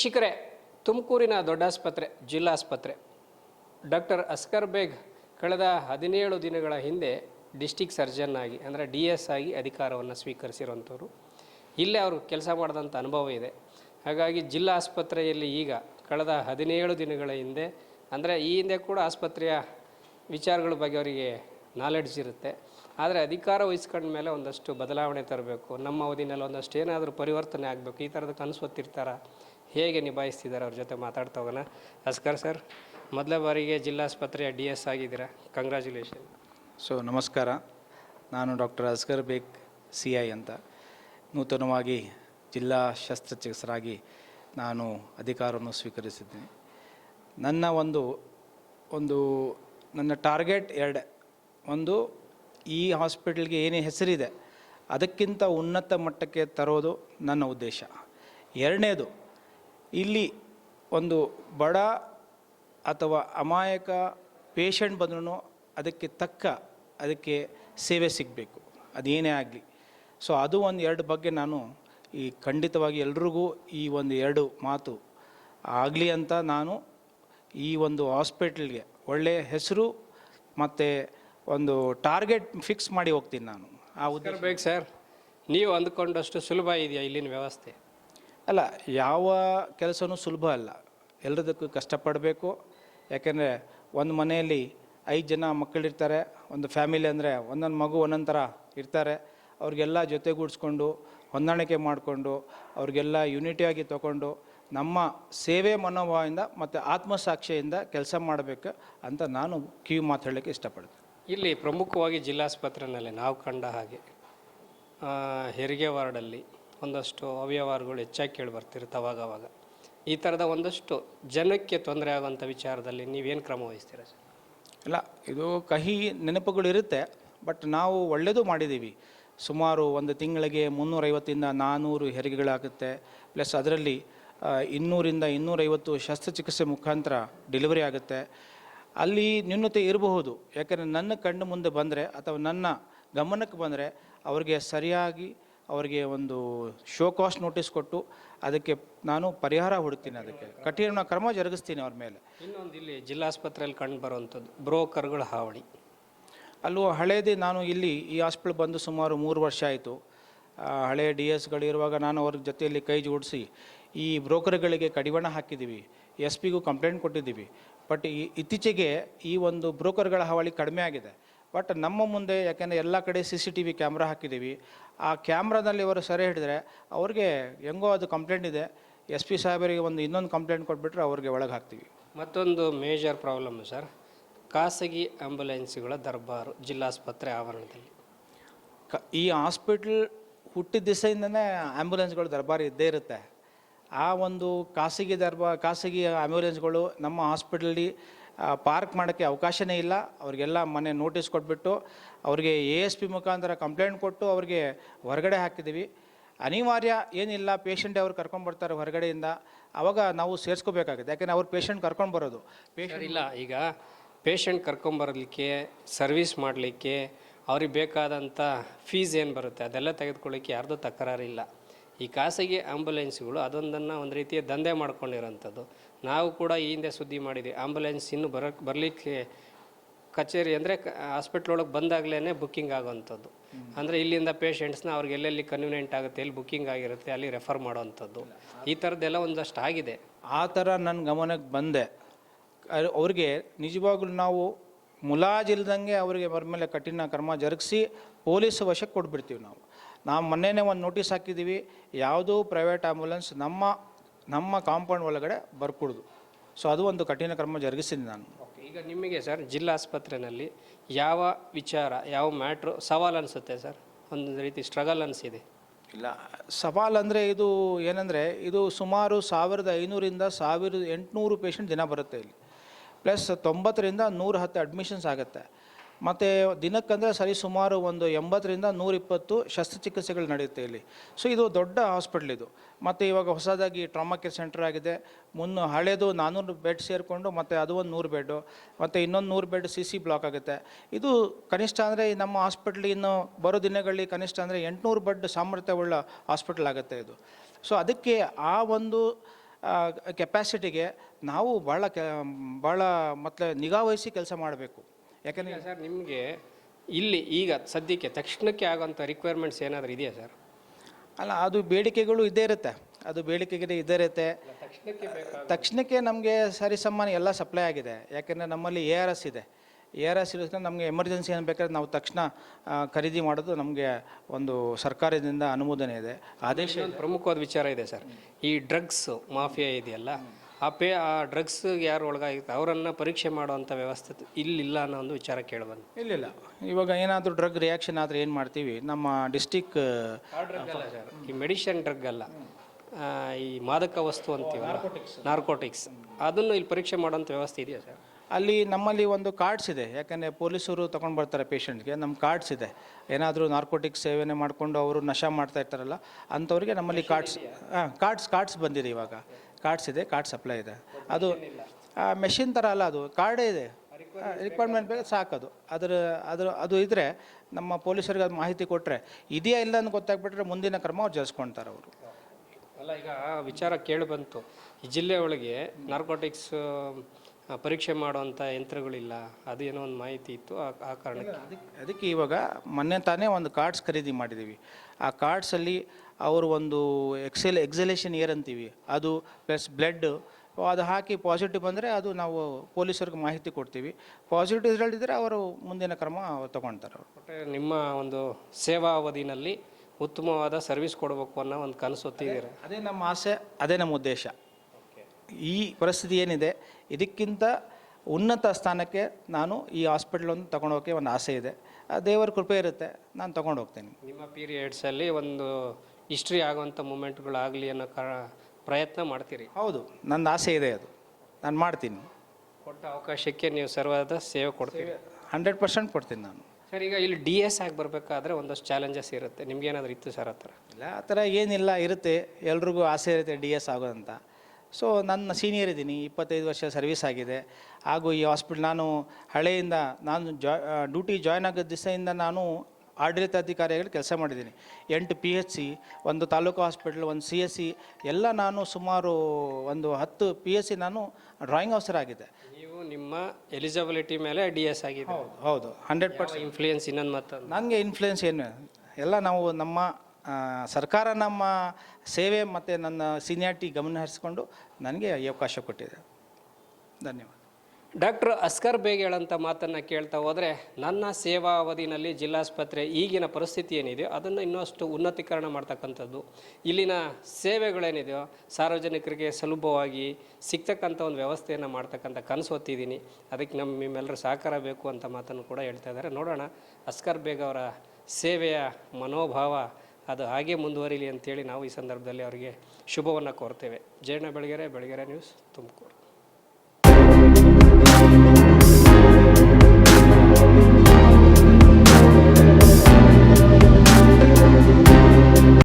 ವೀಕ್ಷಕರೇ ತುಮಕೂರಿನ ದೊಡ್ಡಾಸ್ಪತ್ರೆ, ಜಿಲ್ಲಾಸ್ಪತ್ರೆ. ಡಾಕ್ಟರ್ ಅಸ್ಕರ್ ಬೇಗ್ ಕಳೆದ ಹದಿನೇಳು ದಿನಗಳ ಹಿಂದೆ ಡಿಸ್ಟಿಕ್ ಸರ್ಜನ್ ಆಗಿ, ಅಂದರೆ ಡಿ ಎಸ್ ಆಗಿ ಅಧಿಕಾರವನ್ನು ಸ್ವೀಕರಿಸಿರುವಂಥವ್ರು. ಇಲ್ಲೇ ಅವರು ಕೆಲಸ ಮಾಡಿದಂಥ ಅನುಭವ ಇದೆ. ಹಾಗಾಗಿ ಜಿಲ್ಲಾ ಆಸ್ಪತ್ರೆಯಲ್ಲಿ ಈಗ ಕಳೆದ ಹದಿನೇಳು ದಿನಗಳ ಹಿಂದೆ, ಅಂದರೆ ಈ ಹಿಂದೆ ಕೂಡ ಆಸ್ಪತ್ರೆಯ ವಿಚಾರಗಳ ಬಗ್ಗೆ ಅವರಿಗೆ ನಾಲೆಡ್ಜ್ ಇರುತ್ತೆ. ಆದರೆ ಅಧಿಕಾರ ವಹಿಸ್ಕೊಂಡ ಮೇಲೆ ಒಂದಷ್ಟು ಬದಲಾವಣೆ ತರಬೇಕು. ನಮ್ಮ ಅವಧಿನಲ್ಲಿ ಒಂದಷ್ಟು ಏನಾದರೂ ಪರಿವರ್ತನೆ ಆಗಬೇಕು. ಈ ಥರದ ಕನಸು ಹೊತ್ತಿರ್ತಾರ? ಹೇಗೆ ನಿಭಾಯಿಸ್ತಿದ್ದಾರೆ ಅವ್ರ ಜೊತೆ ಮಾತಾಡ್ತಾ ಹೋಗೋಣ. ಅಸ್ಕರ್ ಸರ್, ಮೊದಲ ಬಾರಿಗೆ ಜಿಲ್ಲಾಸ್ಪತ್ರೆಯ ಡಿ ಎಸ್ ಆಗಿದ್ದೀರಾ. ಕಂಗ್ರ್ಯಾಚುಲೇಷನ್ ಸೊ ನಮಸ್ಕಾರ. ನಾನು doctor Askar Baig, C I ಅಂತ. ನೂತನವಾಗಿ ಜಿಲ್ಲಾ ಶಸ್ತ್ರಚಿಕಿತ್ಸರಾಗಿ ನಾನು ಅಧಿಕಾರವನ್ನು ಸ್ವೀಕರಿಸಿದ್ದೀನಿ. ನನ್ನ ಒಂದು ಒಂದು, ನನ್ನ ಟಾರ್ಗೆಟ್ ಎರಡೇ. ಒಂದು, ಈ ಹಾಸ್ಪಿಟಲ್ಗೆ ಏನೇ ಹೆಸರಿದೆ, ಅದಕ್ಕಿಂತ ಉನ್ನತ ಮಟ್ಟಕ್ಕೆ ತರೋದು ನನ್ನ ಉದ್ದೇಶ. ಎರಡನೇದು ಇಲ್ಲಿ ಒಂದು ಬಡ ಅಥವಾ ಅಮಾಯಕ ಪೇಷಂಟ್ ಬಂದ್ರೂ ಅದಕ್ಕೆ ತಕ್ಕ ಅದಕ್ಕೆ ಸೇವೆ ಸಿಗಬೇಕು. ಅದೇನೇ ಆಗಲಿ. ಸೊ ಅದು ಒಂದು ಎರಡು ಬಗ್ಗೆ ನಾನು ಈ ಖಂಡಿತವಾಗಿ ಎಲ್ರಿಗೂ ಈ ಒಂದು ಎರಡು ಮಾತು ಆಗಲಿ ಅಂತ ನಾನು ಈ ಒಂದು ಹಾಸ್ಪಿಟ್ಲ್ಗೆ ಒಳ್ಳೆಯ ಹೆಸರು ಮತ್ತು ಒಂದು ಟಾರ್ಗೆಟ್ ಫಿಕ್ಸ್ ಮಾಡಿ ಹೋಗ್ತೀನಿ ನಾನು. ಆ ಉದ್ದೇಶ. ಬೇಕು ಸರ್. ನೀವು ಅಂದ್ಕೊಂಡಷ್ಟು ಸುಲಭ ಇದೆಯಾ ಇಲ್ಲಿನ ವ್ಯವಸ್ಥೆ? ಅಲ್ಲ, ಯಾವ ಕೆಲಸವೂ ಸುಲಭ ಅಲ್ಲ. ಎಲ್ಲದಕ್ಕೂ ಕಷ್ಟಪಡಬೇಕು. ಯಾಕೆಂದರೆ ಒಂದು ಮನೆಯಲ್ಲಿ ಐದು ಜನ ಮಕ್ಕಳಿರ್ತಾರೆ, ಒಂದು ಫ್ಯಾಮಿಲಿ ಅಂದರೆ ಒಂದೊಂದು ಮಗು ಒಂದೊಂದು ಥರ ಇರ್ತಾರೆ. ಅವ್ರಿಗೆಲ್ಲ ಜೊತೆಗೂಡಿಸ್ಕೊಂಡು, ಹೊಂದಾಣಿಕೆ ಮಾಡಿಕೊಂಡು, ಅವ್ರಿಗೆಲ್ಲ ಯುನಿಟಿಯಾಗಿ ತಗೊಂಡು ನಮ್ಮ ಸೇವೆ ಮನೋಭಾವದಿಂದ ಮತ್ತು ಆತ್ಮಸಾಕ್ಷಿಯಿಂದ ಕೆಲಸ ಮಾಡಬೇಕು ಅಂತ ನಾನು ಕಿವಿ ಮಾತು ಇಷ್ಟಪಡ್ತೀನಿ. ಇಲ್ಲಿ ಪ್ರಮುಖವಾಗಿ ಜಿಲ್ಲಾಸ್ಪತ್ರೆಯಲ್ಲಿ ನಾವು ಕಂಡ ಹಾಗೆ ಹೆರಿಗೆ ವಾರ್ಡಲ್ಲಿ ಒಂದಷ್ಟು ಅವ್ಯವಹಾರಗಳು ಹೆಚ್ಚಾಗಿ ಕೇಳಿ ಬರ್ತಿರುತ್ತೆ ಅವಾಗವಾಗ ಈ ಥರದ ಒಂದಷ್ಟು ಜನಕ್ಕೆ ತೊಂದರೆ ಆಗುವಂಥ ವಿಚಾರದಲ್ಲಿ ನೀವೇನು ಕ್ರಮ ವಹಿಸ್ತೀರಾ ಸರ್? ಇಲ್ಲ, ಇದು ಕಹಿ ನೆನಪುಗಳು ಇರುತ್ತೆ, ಬಟ್ ನಾವು ಒಳ್ಳೆಯದು ಮಾಡಿದ್ದೀವಿ. ಸುಮಾರು ಒಂದು ತಿಂಗಳಿಗೆ ಮುನ್ನೂರೈವತ್ತಿಂದ ನಾನ್ನೂರು ಹೆರಿಗೆಗಳಾಗುತ್ತೆ. ಪ್ಲಸ್ ಅದರಲ್ಲಿ ಇನ್ನೂರಿಂದ ಇನ್ನೂರೈವತ್ತು ಶಸ್ತ್ರಚಿಕಿತ್ಸೆ ಮುಖಾಂತರ ಡೆಲಿವರಿ ಆಗುತ್ತೆ. ಅಲ್ಲಿ ನ್ಯೂನತೆ ಇರಬಹುದು. ಯಾಕಂದರೆ ನನ್ನ ಕಣ್ಣು ಮುಂದೆ ಬಂದರೆ ಅಥವಾ ನನ್ನ ಗಮನಕ್ಕೆ ಬಂದರೆ, ಅವರಿಗೆ ಸರಿಯಾಗಿ ಅವರಿಗೆ ಒಂದು ಶೋ ಕಾಸ್ಟ್ ನೋಟಿಸ್ ಕೊಟ್ಟು ಅದಕ್ಕೆ ನಾನು ಪರಿಹಾರ ಹುಡುಕ್ತೀನಿ ಅದಕ್ಕೆ. ಕಠಿಣ ಕ್ರಮ ಜರುಗಿಸ್ತೀನಿ ಅವ್ರ ಮೇಲೆ. ಇನ್ನೊಂದು ಇಲ್ಲಿ ಜಿಲ್ಲಾಸ್ಪತ್ರೆಯಲ್ಲಿ ಕಂಡು ಬರುವಂಥದ್ದು ಬ್ರೋಕರ್ಗಳ ಹಾವಳಿ. ಅಲ್ಲೂ ಹಳೇದೇ ನಾನು ಇಲ್ಲಿ ಈ ಹಾಸ್ಪಿಟ್ಲ್ ಬಂದು ಸುಮಾರು ಮೂರು ವರ್ಷ ಆಯಿತು. ಹಳೆ ಡಿ ಎಸ್ಗಳು ಇರುವಾಗ ನಾನು ಅವ್ರ ಜೊತೆಯಲ್ಲಿ ಕೈ ಜೋಡಿಸಿ ಈ ಬ್ರೋಕರ್ಗಳಿಗೆ ಕಡಿವಾಣ ಹಾಕಿದ್ದೀವಿ ಎಸ್ ಪಿಗೂ ಕಂಪ್ಲೇಂಟ್ ಕೊಟ್ಟಿದ್ದೀವಿ. ಬಟ್ ಈ ಇತ್ತೀಚೆಗೆ ಈ ಒಂದು ಬ್ರೋಕರ್ಗಳ ಹಾವಳಿ ಕಡಿಮೆ ಆಗಿದೆ. ಬಟ್ ನಮ್ಮ ಮುಂದೆ ಯಾಕೆಂದರೆ ಎಲ್ಲ ಕಡೆ C C T V camera ಹಾಕಿದ್ದೀವಿ ಆ ಕ್ಯಾಮ್ರಾದಲ್ಲಿ ಅವರು ಸೆರೆ ಹಿಡಿದ್ರೆ ಅವ್ರಿಗೆ ಹೆಂಗೋ ಅದು ಕಂಪ್ಲೇಂಟ್ ಇದೆ. ಎಸ್ ಪಿ ಸಾಹೇಬರಿಗೆ ಒಂದು ಇನ್ನೊಂದು ಕಂಪ್ಲೇಂಟ್ ಕೊಟ್ಬಿಟ್ರೆ ಅವ್ರಿಗೆ ಒಳಗೆ ಹಾಕ್ತೀವಿ. ಮತ್ತೊಂದು ಮೇಜರ್ ಪ್ರಾಬ್ಲಮ್ ಸರ್ ಖಾಸಗಿ ಆಂಬ್ಯುಲೆನ್ಸ್ಗಳ ದರ್ಬಾರು ಜಿಲ್ಲಾಸ್ಪತ್ರೆ ಆವರಣದಲ್ಲಿ. ಕ ಈ ಹಾಸ್ಪಿಟ್ಲ್ ಹುಟ್ಟಿದ ದಿವಸದಿಂದನೇ ಆ್ಯಂಬುಲೆನ್ಸ್ಗಳು ದರ್ಬಾರ್ ಇದ್ದೇ ಇರುತ್ತೆ. ಆ ಒಂದು ಖಾಸಗಿ ದರ್ಬ, ಖಾಸಗಿ ಆ್ಯಂಬುಲೆನ್ಸ್ಗಳು ನಮ್ಮ ಹಾಸ್ಪಿಟಲಲ್ಲಿ ಪಾರ್ಕ್ ಮಾಡೋಕ್ಕೆ ಅವಕಾಶವೇ ಇಲ್ಲ. ಅವ್ರಿಗೆಲ್ಲ ಮನೆ ನೋಟಿಸ್ ಕೊಟ್ಬಿಟ್ಟು ಅವ್ರಿಗೆ ಎ ಎಸ್ ಪಿ ಮುಖಾಂತರ ಕಂಪ್ಲೇಂಟ್ ಕೊಟ್ಟು ಅವ್ರಿಗೆ ಹೊರಗಡೆ ಹಾಕಿದ್ದೀವಿ. ಅನಿವಾರ್ಯ ಏನಿಲ್ಲ ಪೇಷಂಟ್ ಅವ್ರು ಕರ್ಕೊಂಡ್ಬರ್ತಾರೆ ಹೊರಗಡೆಯಿಂದ. ಆವಾಗ ನಾವು ಸೇರಿಸ್ಕೋಬೇಕಾಗುತ್ತೆ. ಯಾಕೆಂದರೆ ಅವ್ರು ಪೇಷಂಟ್ ಕರ್ಕೊಂಡು ಬರೋದು. ಪೇಷಂಟ್ ಇಲ್ಲ ಈಗ ಪೇಷಂಟ್ ಕರ್ಕೊಂಬರಲಿಕ್ಕೆ ಸರ್ವಿಸ್ ಮಾಡಲಿಕ್ಕೆ, ಅವ್ರಿಗೆ ಬೇಕಾದಂಥ ಫೀಸ್ ಏನು ಬರುತ್ತೆ? ಅದೆಲ್ಲ ತೆಗೆದುಕೊಳ್ಳಿಕ್ಕೆ ಯಾರ್ದು ತಕರಾರಿಲ್ಲ. ಈ ಖಾಸಗಿ ಆಂಬುಲೆನ್ಸ್ಗಳು ಅದೊಂದನ್ನು ಒಂದು ರೀತಿಯ ದಂಧೆ ಮಾಡ್ಕೊಂಡಿರೋಂಥದ್ದು. ನಾವು ಕೂಡ ಈ ಹಿಂದೆ ಸುದ್ದಿ ಮಾಡಿದ್ವಿ, ಆಂಬುಲೆನ್ಸ್ ಇನ್ನೂ ಬರ ಬರಲಿಕ್ಕೆ ಕಚೇರಿ ಅಂದರೆ ಹಾಸ್ಪಿಟ್ಲ್ ಒಳಗೆ ಬಂದಾಗಲೇ ಬುಕ್ಕಿಂಗ್ ಆಗೋವಂಥದ್ದು ಅಂದರೆ ಇಲ್ಲಿಂದ ಪೇಷಂಟ್ಸ್ನ ಅವ್ರಿಗೆ ಎಲ್ಲೆಲ್ಲಿ ಕನ್ವಿನಿಯೆಂಟ್ ಆಗುತ್ತೆ, ಎಲ್ಲಿ ಬುಕ್ಕಿಂಗ್ ಆಗಿರುತ್ತೆ, ಅಲ್ಲಿ ರೆಫರ್ ಮಾಡೋವಂಥದ್ದು ಈ ಥರದ್ದೆಲ್ಲ ಒಂದಷ್ಟು ಆಗಿದೆ. ಆ ಥರ ನನ್ನ ಗಮನಕ್ಕೆ ಬಂದೆ. ಅವ್ರಿಗೆ ನಿಜವಾಗ್ಲೂ ನಾವು ಮುಲಾಜಿಲ್ದಂಗೆ ಅವರಿಗೆ ಬರ್ಮೇಲೆ ಮೇಲೆ ಕಠಿಣ ಕ್ರಮ ಜರುಗಿಸಿ ಪೊಲೀಸ್ ವಶಕ್ಕೆ ಕೊಟ್ಬಿಡ್ತೀವಿ ನಾವು. ನಾವು ಮೊನ್ನೆನೇ ಒಂದು ನೋಟಿಸ್ ಹಾಕಿದ್ದೀವಿ ಯಾವುದೂ ಪ್ರೈವೇಟ್ ಆ್ಯಂಬುಲೆನ್ಸ್ ನಮ್ಮ ನಮ್ಮ ಕಾಂಪೌಂಡ್ ಒಳಗಡೆ ಬರ್ಕೂಡ್ದು. ಸೊ ಅದು ಒಂದು ಕಠಿಣ ಕ್ರಮ ಜರುಗಿಸಿದ್ದೆ ನಾನು. ಓಕೆ ಈಗ ನಿಮಗೆ ಸರ್ ಜಿಲ್ಲಾ ಆಸ್ಪತ್ರೆಯಲ್ಲಿ ಯಾವ ವಿಚಾರ ಯಾವ ಮ್ಯಾಟ್ರು ಸವಾಲು ಅನಿಸುತ್ತೆ ಸರ್? ಒಂದು ರೀತಿ ಸ್ಟ್ರಗಲ್ ಅನಿಸಿದೆ. ಇಲ್ಲ ಸವಾಲು ಅಂದರೆ ಇದು ಏನಂದರೆ ಇದು ಸುಮಾರು ಸಾವಿರದ ಐನೂರಿಂದ ಸಾವಿರದ ಎಂಟುನೂರು ಪೇಷಂಟ್ ದಿನ ಬರುತ್ತೆ ಇಲ್ಲಿ. ಪ್ಲಸ್ ತೊಂಬತ್ತರಿಂದ ನೂರ ಹತ್ತು ಅಡ್ಮಿಷನ್ಸ್ ಆಗುತ್ತೆ. ಮತ್ತು ದಿನಕ್ಕಂದರೆ ಸರಿ ಸುಮಾರು ಒಂದು ಎಂಬತ್ತರಿಂದ ನೂರಿಪ್ಪತ್ತು ಶಸ್ತ್ರಚಿಕಿತ್ಸೆಗಳು ನಡೆಯುತ್ತೆ ಇಲ್ಲಿ. ಸೊ ಇದು ದೊಡ್ಡ ಹಾಸ್ಪಿಟ್ಲ್ ಇದು. ಮತ್ತು ಇವಾಗ ಹೊಸದಾಗಿ ಟ್ರಾಮಾ ಕೇರ್ ಸೆಂಟರ್ ಆಗಿದೆ. ಮುನ್ನ ಹಳೆಯದು ನಾನ್ನೂರು ಬೆಡ್ ಸೇರಿಕೊಂಡು, ಮತ್ತು ಅದು ಒಂದು ನೂರು ಬೆಡ್ಡು ಮತ್ತು ಇನ್ನೊಂದು ನೂರು ಬೆಡ್ ಸಿ ಸಿ ಬ್ಲಾಕ್ ಆಗುತ್ತೆ. ಇದು ಕನಿಷ್ಠ ಅಂದರೆ ನಮ್ಮ ಹಾಸ್ಪಿಟ್ಲ್ ಇನ್ನು ಬರೋ ದಿನಗಳಲ್ಲಿ ಕನಿಷ್ಠ ಅಂದರೆ ಎಂಟುನೂರು ಬೆಡ್ ಸಾಮರ್ಥ್ಯವುಳ್ಳ ಹಾಸ್ಪಿಟ್ಲ್ ಆಗುತ್ತೆ ಇದು. ಸೊ ಅದಕ್ಕೆ ಆ ಒಂದು ಕೆಪಾಸಿಟಿಗೆ ನಾವು ಭಾಳ ಕೆ ಭಾಳ ಮತ್ತು ನಿಗಾವಹಿಸಿ ಕೆಲಸ ಮಾಡಬೇಕು. ಯಾಕಂದರೆ ಸರ್ ನಿಮಗೆ ಇಲ್ಲಿ ಈಗ ಸದ್ಯಕ್ಕೆ ತಕ್ಷಣಕ್ಕೆ ಆಗೋಂಥ ರಿಕ್ವೈರ್ಮೆಂಟ್ಸ್ ಏನಾದರೂ ಇದೆಯಾ ಸರ್? ಅಲ್ಲ ಅದು ಬೇಡಿಕೆಗಳು ಇದ್ದೇ ಇರುತ್ತೆ. ಅದು ಬೇಡಿಕೆಗಳು ಇದ್ದೇ ಇರುತ್ತೆ. ತಕ್ಷಣಕ್ಕೆ ನಮಗೆ ತಕ್ಷಣಕ್ಕೆ ನಮಗೆ ಸರಿಸಮಾನ ಎಲ್ಲ ಸಪ್ಲೈ ಆಗಿದೆ. ಯಾಕೆಂದರೆ ನಮ್ಮಲ್ಲಿ ಎ ಆರ್ ಎಸ್ ಇದೆ. ಎ ಆರ್ ಎಸ್ ಇರೋದ್ರಿಂದ ನಮಗೆ ಎಮರ್ಜೆನ್ಸಿ ಏನು ಬೇಕಾದ್ರೆ ನಾವು ತಕ್ಷಣ ಖರೀದಿ ಮಾಡೋದು ನಮಗೆ ಒಂದು ಸರ್ಕಾರದಿಂದ ಅನುಮೋದನೆ ಇದೆ. ಆದೇಶ ಪ್ರಮುಖವಾದ ವಿಚಾರ ಇದೆ ಸರ್. ಈ ಡ್ರಗ್ಸ್ ಮಾಫಿಯಾ ಇದೆಯಲ್ಲ ಆ ಪೇ ಆ ಡ್ರಗ್ಸ್ ಯಾರು ಒಳಗಾಗಿತ್ತು ಅವರನ್ನು ಪರೀಕ್ಷೆ ಮಾಡುವಂಥ ವ್ಯವಸ್ಥೆ ಇಲ್ಲಿಲ್ಲ ಅನ್ನೋ ಒಂದು ವಿಚಾರ ಕೇಳಿಬಂದು. ಇಲ್ಲಿಲ್ಲ. ಇವಾಗ ಏನಾದರೂ ಡ್ರಗ್ ರಿಯಾಕ್ಷನ್ ಆದರೆ ಏನು ಮಾಡ್ತೀವಿ? ನಮ್ಮ ಡಿಸ್ಟಿಕ್ ಈ ಮೆಡಿಷನ್ ಡ್ರಗ್ ಅಲ್ಲ. ಆ, ಈ ಮಾದಕ ವಸ್ತು ಅಂತೀವಿ ನಾರ್ಕೋಟಿಕ್ಸ್ ಅದನ್ನು ಇಲ್ಲಿ ಪರೀಕ್ಷೆ ಮಾಡೋಂಥ ವ್ಯವಸ್ಥೆ ಇದೆಯಾ ಸರ್? ಅಲ್ಲಿ ನಮ್ಮಲ್ಲಿ ಒಂದು ಕಾರ್ಡ್ಸ್ ಇದೆ. ಯಾಕಂದರೆ ಪೊಲೀಸರು ತೊಗೊಂಡು ಬರ್ತಾರೆ ಪೇಷಂಟ್ಗೆ ನಮ್ಮ ಕಾರ್ಡ್ಸ್ ಇದೆ. ಏನಾದರೂ ನಾರ್ಕೋಟಿಕ್ಸ್ ಸೇವನೆ ಮಾಡಿಕೊಂಡು ಅವರು ನಶ ಮಾಡ್ತಾ ಇರ್ತಾರಲ್ಲ ಅಂಥವ್ರಿಗೆ ನಮ್ಮಲ್ಲಿ ಕಾರ್ಡ್ಸ್ ಹಾಂ ಕಾರ್ಡ್ಸ್ ಕಾರ್ಡ್ಸ್ ಬಂದಿದೆ ಇವಾಗ. ಕಾರ್ಡ್ಸ್ ಇದೆ, ಕಾರ್ಡ್ ಸಪ್ಲೈ ಇದೆ. ಅದು ಮೆಷಿನ್ ಥರ ಅಲ್ಲ ಅದು, ಕಾರ್ಡೇ ಇದೆ. ರಿಕ್ವೈರ್ಮೆಂಟ್ ಬೇಕು ಸಾಕದು. ಅದರ, ಅದ್ರ, ಅದು ಇದ್ದರೆ ನಮ್ಮ ಪೊಲೀಸರಿಗೆ ಅದು ಮಾಹಿತಿ ಕೊಟ್ಟರೆ ಇದೆಯಾ ಇಲ್ಲ ಅಂತ ಗೊತ್ತಾಗ್ಬಿಟ್ರೆ ಮುಂದಿನ ಕ್ರಮ ಅವ್ರು ಜರ್ಸ್ಕೊಳ್ತಾರೆ ಅವರು. ಅಲ್ಲ, ಈಗ ವಿಚಾರ ಕೇಳಿ ಬಂತು. ಈ ಜಿಲ್ಲೆ ಒಳಗೆ ನಾರ್ಕೋಟಿಕ್ಸ್ ಪರೀಕ್ಷೆ ಮಾಡುವಂಥ ಯಂತ್ರಗಳಿಲ್ಲ. ಅದು ಏನೋ ಒಂದು ಮಾಹಿತಿ ಇತ್ತು ಆ ಆ ಕಾರಣಕ್ಕೆ. ಅದಕ್ಕೆ ಅದಕ್ಕೆ ಇವಾಗ ಮೊನ್ನೆ ತಾನೇ ಒಂದು ಕಾರ್ಡ್ಸ್ ಖರೀದಿ ಮಾಡಿದ್ದೀವಿ. ಆ ಕಾರ್ಡ್ಸಲ್ಲಿ ಅವರು ಒಂದು ಎಕ್ಸೆಲ್ ಎಕ್ಸಲೇಷನ್ ಏರ್ ಅಂತೀವಿ. ಅದು ಪ್ಲಸ್ ಬ್ಲಡ್ ಅದು ಹಾಕಿ ಪಾಸಿಟಿವ್ ಬಂದರೆ ಅದು ನಾವು ಪೊಲೀಸರಿಗೆ ಮಾಹಿತಿ ಕೊಡ್ತೀವಿ. ಪಾಸಿಟಿವ್ ರಿಸಲ್ಟ್ ಇದ್ದರೆ ಅವರು ಮುಂದಿನ ಕ್ರಮ ತೊಗೊಳ್ತಾರೆ ಅವರು. ನಿಮ್ಮ ಒಂದು ಸೇವಾ ಅವಧಿನಲ್ಲಿ ಉತ್ತಮವಾದ ಸರ್ವಿಸ್ ಕೊಡಬೇಕು ಅನ್ನೋ ಒಂದು ಕನಸು ಹೊತ್ತಿದ್ದೀರ ಅದೇ ನಮ್ಮ ಆಸೆ ಅದೇ ನಮ್ಮ ಉದ್ದೇಶ. ಈ ಪರಿಸ್ಥಿತಿ ಏನಿದೆ ಇದಕ್ಕಿಂತ ಉನ್ನತ ಸ್ಥಾನಕ್ಕೆ ನಾನು ಈ ಹಾಸ್ಪಿಟ್ಲನ್ನು ತೊಗೊಂಡೋಗೋಕ್ಕೆ ಒಂದು ಆಸೆ ಇದೆ. ಆ ದೇವರ ಕೃಪೆ ಇರುತ್ತೆ ನಾನು ತೊಗೊಂಡು ಹೋಗ್ತೀನಿ. ನಿಮ್ಮ ಪೀರಿಯಡ್ಸಲ್ಲಿ ಒಂದು ಹಿಸ್ಟ್ರಿ ಆಗುವಂಥ ಮೂಮೆಂಟ್ಗಳಾಗಲಿ ಅನ್ನೋ ಕಾರಣ ಪ್ರಯತ್ನ ಮಾಡ್ತೀರಿ? ಹೌದು ನನ್ನ ಆಸೆ ಇದೆ ಅದು. ನಾನು ಮಾಡ್ತೀನಿ. ಕೊಟ್ಟ ಅವಕಾಶಕ್ಕೆ ನೀವು ಸರ್ವಾದ ಸೇವೆ ಕೊಡ್ತೀರಿ. ಹಂಡ್ರೆಡ್ ಪರ್ಸೆಂಟ್ ಕೊಡ್ತೀನಿ ನಾನು. ಸರ್ ಈಗ ಇಲ್ಲಿ ಡಿ ಎಸ್ ಆಗಿ ಬರಬೇಕಾದ್ರೆ ಒಂದಷ್ಟು ಚಾಲೆಂಜಸ್ ಇರುತ್ತೆ. ನಿಮ್ಗೇನಾದ್ರೂ ಇತ್ತು ಸರ್ ಆ ಥರ? ಇಲ್ಲ ಆ ಥರ ಏನಿಲ್ಲ ಇರುತ್ತೆ. ಎಲ್ರಿಗೂ ಆಸೆ ಇರುತ್ತೆ ಡಿ ಎಸ್ ಆಗೋದಂತ. ಸೊ ನನ್ನ ಸೀನಿಯರ್ ಇದ್ದೀನಿ ಇಪ್ಪತ್ತೈದು ವರ್ಷ ಸರ್ವಿಸ್ ಆಗಿದೆ. ಹಾಗೂ ಈ ಹಾಸ್ಪಿಟ್ಲ್ ನಾನು ಹಳೆಯಿಂದ ನಾನು ಜಾ ಡ್ಯೂಟಿ ಜಾಯ್ನ್ ಆಗೋ ದಿಸೆಯಿಂದ ನಾನು ಆಡಳಿತಾಧಿಕಾರಿಯಾಗಿ ಕೆಲಸ ಮಾಡಿದ್ದೀನಿ. ಎಂಟು ಪಿ ಎಚ್ ಸಿ ಒಂದು ತಾಲೂಕು ಹಾಸ್ಪಿಟ್ಲ್ ಒಂದು ಸಿ ಎಸ್ ಸಿ ಎಲ್ಲ ನಾನು ಸುಮಾರು ಒಂದು ಹತ್ತು ಪಿ ಎಚ್ ಸಿ ನಾನು ಡ್ರಾಯಿಂಗ್ ಆಫೀಸರ್ ಆಗಿದೆ. ನೀವು ನಿಮ್ಮ ಎಲಿಜಿಬಿಲಿಟಿ ಮೇಲೆ ಡಿ ಎಸ್ ಆಗಿದೆ. ಹೌದು ಹೌದು ಹಂಡ್ರೆಡ್ ಪರ್ಸೆಂಟ್ ಇನ್ಫ್ಲೂಯೆನ್ಸ್ ಇನ್ನೊಂದು ಮತ್ತೆ ನನಗೆ ಇನ್ಫ್ಲುಯೆನ್ಸ್ ಏನು? ಎಲ್ಲ ನಾವು ನಮ್ಮ ಸರ್ಕಾರ ನಮ್ಮ ಸೇವೆ ಮತ್ತು ನನ್ನ ಸೀನಿಯಾರಿಟಿ ಗಮನ ಹರಿಸ್ಕೊಂಡು ನನಗೆ ಅವಕಾಶ ಕೊಟ್ಟಿದೆ. ಧನ್ಯವಾದ. ಡಾಕ್ಟರ್ ಅಸ್ಕರ್ ಬೇಗ ಹೇಳಂಥ ಮಾತನ್ನು ಕೇಳ್ತಾ ಹೋದರೆ, ನನ್ನ ಸೇವಾ ಅವಧಿನಲ್ಲಿ ಜಿಲ್ಲಾಸ್ಪತ್ರೆ ಈಗಿನ ಪರಿಸ್ಥಿತಿ ಏನಿದೆಯೋ ಅದನ್ನು ಇನ್ನಷ್ಟು ಉನ್ನತೀಕರಣ ಮಾಡ್ತಕ್ಕಂಥದ್ದು. ಇಲ್ಲಿನ ಸೇವೆಗಳೇನಿದೆಯೋ, ಸಾರ್ವಜನಿಕರಿಗೆ ಸುಲಭವಾಗಿ ಸಿಗ್ತಕ್ಕಂಥ ಒಂದು ವ್ಯವಸ್ಥೆಯನ್ನು ಮಾಡ್ತಕ್ಕಂಥ ಕನಸು ಹೊತ್ತಿದ್ದೀನಿ. ಅದಕ್ಕೆ ನಮ್ಮ ನಿಮ್ಮೆಲ್ಲರೂ ಸಹಕಾರ ಬೇಕು ಅಂತ ಮಾತನ್ನು ಕೂಡ ಹೇಳ್ತಾ ಇದ್ದಾರೆ. ನೋಡೋಣ ಅಸ್ಕರ್ ಬೇಗ ಅವರ ಸೇವೆಯ ಮನೋಭಾವ ಅದು ಹಾಗೆ ಮುಂದುವರಿಲಿ ಅಂತೇಳಿ ನಾವು ಈ ಸಂದರ್ಭದಲ್ಲಿ ಅವರಿಗೆ ಶುಭವನ್ನು ಕೋರ್ತೇವೆ. ಜಯಣ್ಣ ಬೆಳಗೆರೆ ಬೆಳಗೆರೆ ನ್ಯೂಸ್ ತುಮಕೂರು.